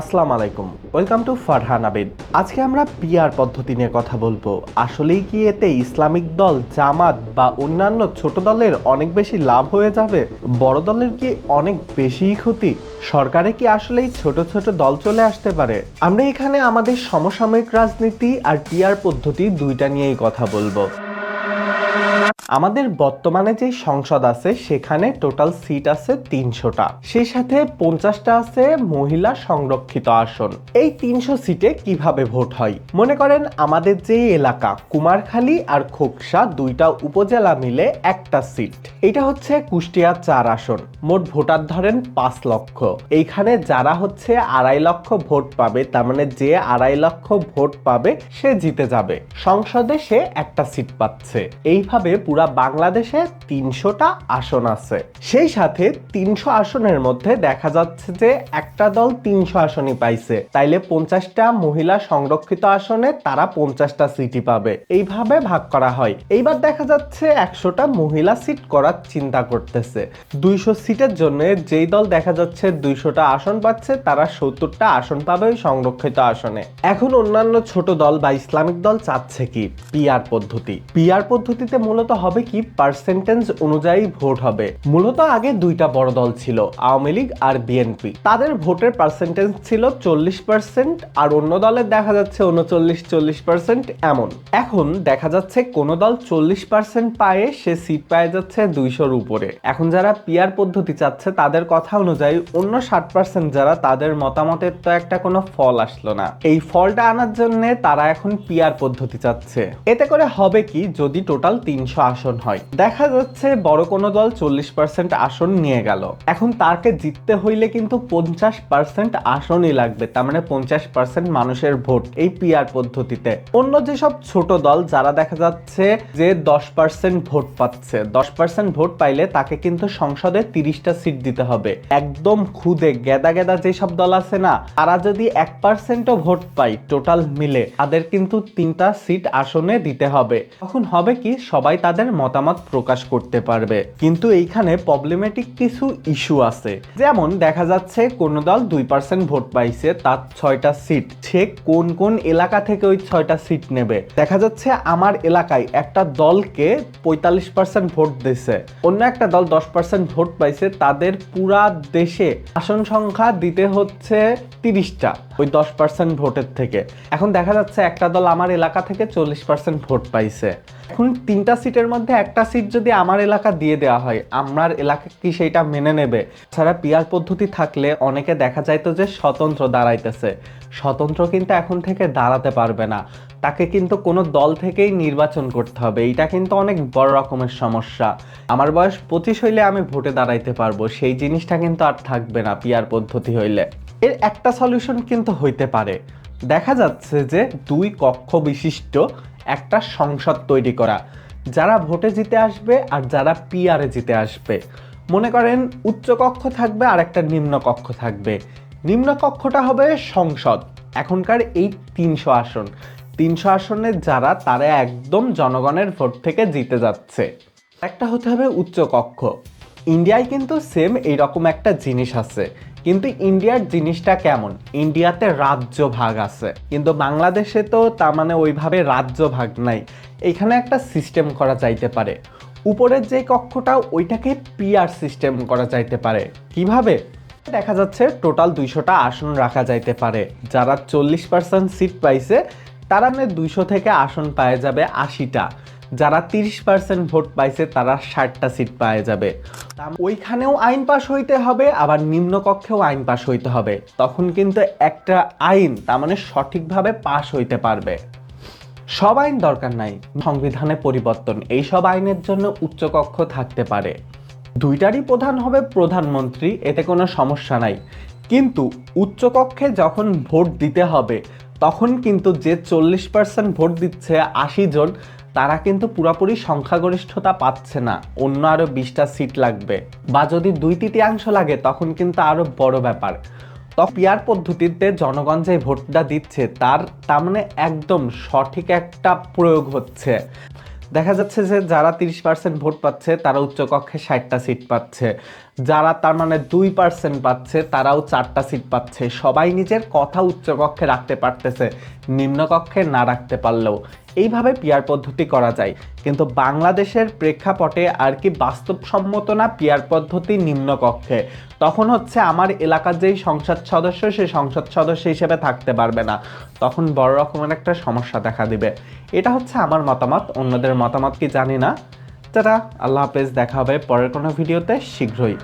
আসসালামু আলাইকুম। Welcome to Farhan Abid আজকে আমরা পিআর পদ্ধতি নিয়ে কথা বলব। আসলেই কি এতে ইসলামিক দল, জামাত বা অন্যান্য ছোট দলের অনেক বেশি লাভ হয়ে যাবে? বড় দলের কি অনেক বেশি ক্ষতি? সরকারে কি আসলেই ছোট ছোট দল চলে আসতে পারে? আমরা এখানে আমাদের সমসাময়িক রাজনীতি আর পিআর পদ্ধতি দুইটা নিয়েই কথা বলব। আমাদের বর্তমানে যে সংসদ আছে, সেখানে টোটাল সিট আছে তিনশোটা। সেই সাথে পঞ্চাশটা আছে মহিলা সংরক্ষিত আসন। এই তিনশো সিটে কীভাবে ভোট হয়? মনে করেন আমাদের যে এলাকা, কুমারখালী আর খোকসা দুইটা উপজেলা মিলে একটা সিট এটা হচ্ছে কুষ্টিয়া চার আসন। মোট ভোটার ধরেন পাঁচ লক্ষ। এইখানে যারা হচ্ছে আড়াই লক্ষ ভোট পাবে, তার মানে যে আড়াই লক্ষ ভোট পাবে, সে জিতে যাবে। সংসদে সে একটা সিট পাচ্ছে। এইভাবে পুরা বাংলাদেশে তিনশোটা আসন আছে। সেই সাথে তিনশো আসনের মধ্যে দেখা যাচ্ছে যে একটা দল তিনশো আসনই পাইছে। তাইলে পঞ্চাশটা মহিলা সংরক্ষিত আসনে তারা পঞ্চাশটা সিটই পাবে। এইভাবে ভাগ করা হয়। এইবার দেখা যাচ্ছে একশোটা মহিলা সিট করার চিন্তা করতেছে। দুইশো সিটের জন্য যেই দল দেখা যাচ্ছে দুইশোটা আসন পাচ্ছে, তারা সত্তরটা আসন পাবে ওই সংরক্ষিত আসনে। এখন অন্যান্য ছোট দল বা ইসলামিক দল চাচ্ছে কি? পিআর পদ্ধতি। পিআর পদ্ধতিতে মূলত হবে কি? পার্সেন্টেজ অনুযায়ী ভোট হবে। মূলত আগে দুইটা বড় দল ছিল, আওয়ামী লীগ আর বিএনপি। তাদের ভোটের পার্সেন্টেজ ছিল চল্লিশ পার্সেন্ট আর অন্য দলের দেখা যাচ্ছে উনচল্লিশ চল্লিশ পার্সেন্ট এমন। এখন দেখা যাচ্ছে কোন দল চল্লিশ পার্সেন্ট পায়ে, সে সিট পায়ে যাচ্ছে দুইশোর উপরে। এখন যারা পিয়ার পদ্ধতি চাচ্ছে, তাদের কথা অনুযায়ী অন্য ষাট পার্সেন্ট যারা, তাদের মতামতের তো একটা কোনো ফল আসলো না। এই ফলটা আনার জন্য তারা এখন পিআর পদ্ধতি চাচ্ছে। এতে করে হবে কি? যদি টোটাল তিনশো আসন হয়। দেখা যাচ্ছে বড় কোনো দল চল্লিশ পার্সেন্ট আসন নিয়ে গেল। এখন তাকে জিততে হইলে কিন্তু পঞ্চাশ পার্সেন্ট আসনই লাগবে, তার মানে পঞ্চাশ পার্সেন্ট মানুষের ভোট এই পিআর পদ্ধতিতে। অন্য যেসব ছোট দল, যারা দেখা যাচ্ছে যে দশ পার্সেন্ট ভোট পাচ্ছে, দশ পার্সেন্ট ভোট পাইলে তাকে কিন্তু সংসদে তিরিশটা সিট দিতে হবে। একদম খুদে, গেদা গেদা যেসব দল আছে না, তারা যদি এক পার্সেন্টও ভোট পায় টোটাল মিলে, তাদের কিন্তু তিনটা সিট আসনে দিতে হবে। তখন হবে কি সবাই তাদের মতামত প্রকাশ করতে পারবে। কিন্তু এইখানে প্রবলেমেটিক কিছু ইস্যু আছে। যেমন দেখা যাচ্ছে কোন দল দুই পার্সেন্ট ভোট পাইছে, তার ছয়টা সিট সে কোন কোন এলাকা থেকে ওই ছয়টা সিট নেবে? দেখা যাচ্ছে আমার এলাকায় একটা দলকে পঁয়তাল্লিশ পার্সেন্ট ভোট দিছে। অন্য একটা দল দশ পার্সেন্ট ভোট পাইছে, তাদের পুরা দেশে আসন সংখ্যা দিতে হচ্ছে তিরিশটা ওই দশ পার্সেন্ট ভোটের থেকে। এখন দেখা যাচ্ছে একটা দল আমার এলাকা থেকে চল্লিশ পার্সেন্ট ভোট পাইছে। এখন তিনটা সিটের মধ্যে একটা সিট যদি আমার এলাকা দিয়ে দেওয়া হয়, আমার এলাকা কি সেইটা মেনে নেবে? ছাড়া পিয়ার পদ্ধতি থাকলে অনেকে দেখা যাইতো যে স্বতন্ত্র দাঁড়াইতেছে। স্বতন্ত্র কিন্তু এখন থেকে দাঁড়াতে পারবে না। তাকে কিন্তু কোনো দল থেকেই নির্বাচন করতে হবে। এইটা কিন্তু অনেক বড় রকমের সমস্যা। আমার বয়স পঁচিশ হইলে আমি ভোটে দাঁড়াইতে পারব। সেই জিনিসটা কিন্তু আর থাকবে না পিয়ার পদ্ধতি হইলে। এর একটা সলিউশন কিন্তু হইতে পারে। দেখা যাচ্ছে যে দুই কক্ষ বিশিষ্ট একটা সংসদ তৈরি করা। যারা ভোটে জিতে আসবে আর যারা পিআরে জিতে আসবে। মনে করেন উচ্চ কক্ষ থাকবে আর একটা নিম্ন কক্ষ থাকবে। নিম্ন কক্ষটা হবে সংসদ। এখনকার এই তিনশো আসন। তিনশো আসনে যারা, তারা একদম জনগণের ভোট থেকে জিতে যাচ্ছে। একটা হতে হবে উচ্চ কক্ষ। ইন্ডিয়ায় কিন্তু সেম এইরকম একটা জিনিস আছে। কিন্তু ইন্ডিয়ার জিনিসটা কেমন? ইন্ডিয়াতে রাজ্য ভাগ আছে। কিন্তু বাংলাদেশে তো তার মানে ওইভাবে রাজ্য ভাগ নাই। এখানে একটা সিস্টেম করা যাইতে পারে। উপরের যে কক্ষটা ওইটাকে পিআর সিস্টেম করা যাইতে পারে। কীভাবে? দেখা যাচ্ছে টোটাল দুইশোটা আসন রাখা যাইতে পারে। যারা চল্লিশ পার্সেন্ট সিট পাইছে, তারা মানে দুইশো থেকে আসন পায়ে যাবে আশিটা। যারা তিরিশ পার্সেন্ট ভোট পাইছে, তারা ষাটটা সিট পায়ে যাবে। ওইখানেও আইন পাশ হইতে হবে, আবার নিম্নকক্ষেও আইন পাশ হইতে হবে। তখন কিন্তু একটা আইন তার মানে সঠিকভাবে পাশ হইতে পারবে। সব আইন দরকার নাই, সংবিধানে পরিবর্তন এই সব আইনের জন্য উচ্চকক্ষ থাকতে পারে। দুইটারই প্রধান হবে প্রধানমন্ত্রী, এতে কোনো সমস্যা নাই। কিন্তু উচ্চকক্ষে যখন ভোট দিতে হবে, তখন কিন্তু যে চল্লিশ পার্সেন্ট ভোট দিচ্ছে আশি জন, তারা কিন্তু পুরোপুরি সংখ্যাগরিষ্ঠতা পাচ্ছে না, অন্য আরও বিশটা সিট লাগবে। বা যদি দুই তৃতীয়াংশ লাগে, তখন কিন্তু আরও বড় ব্যাপার। তো পদ্ধতিতে জনগণ যে ভোটটা দিচ্ছে, তার তার মানে একদম সঠিক একটা প্রয়োগ হচ্ছে। দেখা যাচ্ছে যে যারা তিরিশ পার্সেন্ট ভোট পাচ্ছে, তারা উচ্চকক্ষে ষাটটা সিট পাচ্ছে। যারা তার মানে দুই পার্সেন্ট পাচ্ছে, তারাও চারটা সিট পাচ্ছে। সবাই নিজের কথা উচ্চকক্ষে রাখতে পারতেছে, নিম্নকক্ষে না রাখতে পারলেও। এইভাবে পিয়ার পদ্ধতি করা যায়। কিন্তু বাংলাদেশের প্রেক্ষাপটে আর কি বাস্তবসম্মত না পিয়ার পদ্ধতি নিম্নকক্ষে। তখন হচ্ছে আমার এলাকার যেই সংসদ সদস্য, সেই সংসদ সদস্য হিসেবে থাকতে পারবে না। তখন বড় রকমের একটা সমস্যা দেখা দিবে। এটা হচ্ছে আমার মতামত। অন্যদের মতামত কি জানি না। যারা আল্লাহ হাফেজ দেখা হবে পরের কোনো ভিডিওতে শীঘ্রই।